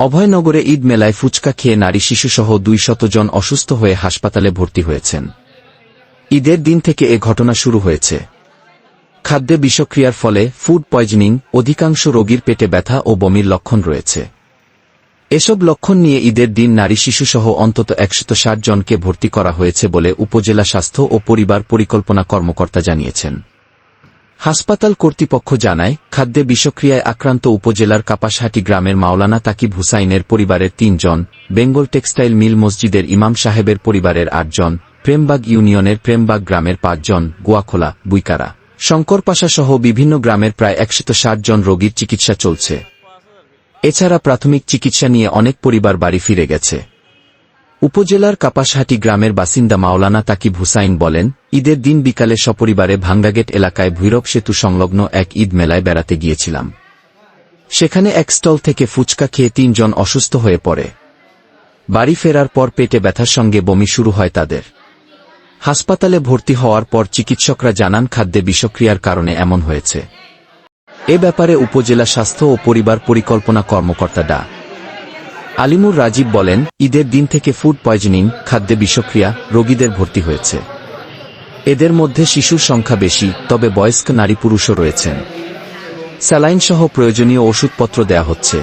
অভয়নগরে ঈদ মেলায় ফুচকা খেয়ে নারী শিশুসহ দুই জন অসুস্থ হয়ে হাসপাতালে ভর্তি হয়েছেন। ঈদের দিন থেকে এ ঘটনা শুরু হয়েছে। খাদ্যে বিষক্রিয়ার ফলে ফুড পয়জনিং, অধিকাংশ রোগীর পেটে ব্যথা ও বমির লক্ষণ রয়েছে। এসব লক্ষণ নিয়ে ঈদের দিন নারী শিশুসহ অন্তত একশত জনকে ভর্তি করা হয়েছে বলে উপজেলা স্বাস্থ্য ও পরিবার পরিকল্পনা কর্মকর্তা জানিয়েছেন। হাসপাতাল কর্তৃপক্ষ জানায়, খাদ্যে বিষক্রিয়ায় আক্রান্ত উপজেলার কাপাসহাটি গ্রামের মাওলানা তাকিব হুসাইনের পরিবারের তিনজন, বেঙ্গল টেক্সটাইল মিল মসজিদের ইমাম সাহেবের পরিবারের আটজন, প্রেমবাগ ইউনিয়নের প্রেমবাগ গ্রামের পাঁচজন, গুয়াখোলা, বুইকারা। শঙ্করপাশা সহ বিভিন্ন গ্রামের প্রায় একশত জন রোগীর চিকিৎসা চলছে। এছাড়া প্রাথমিক চিকিৎসা নিয়ে অনেক পরিবার বাড়ি ফিরে গেছে। উপজেলার কাপাসহাটি গ্রামের বাসিন্দা মাওলানা তাকিব হুসাইন বলেন ঈদের দিন বিকালে সপরিবারে ভাঙ্গাগেট এলাকায় ভৈরব সেতু সংলগ্ন এক ঈদ মেলায় বেড়াতে গিয়েছিলাম। সেখানে এক স্টল থেকে ফুচকা খেয়ে তিনজন অসুস্থ হয়ে পড়ে। বাড়ি ফেরার পর পেটে ব্যথার সঙ্গে বমি শুরু হয় তাদের। হাসপাতালে ভর্তি হওয়ার পর চিকিৎসকরা জানান, খাদ্যে বিষক্রিয়ার কারণে এমন হয়েছে। এ ব্যাপারে উপজেলা স্বাস্থ্য ও পরিবার পরিকল্পনা কর্মকর্তা ডা। আলিমুর রাজীব বলেন, ঈদের দিন থেকে ফুড পয়জনিং, খাদ্যে বিষক্রিয়া, রোগীদের ভর্তি হয়েছে। এদের মধ্যে শিশুর সংখ্যা বেশি, তবে বয়স্ক নারী পুরুষও রয়েছেন। স্যালাইন সহ প্রয়োজনীয় ওষুধপত্র দেয়া হচ্ছে।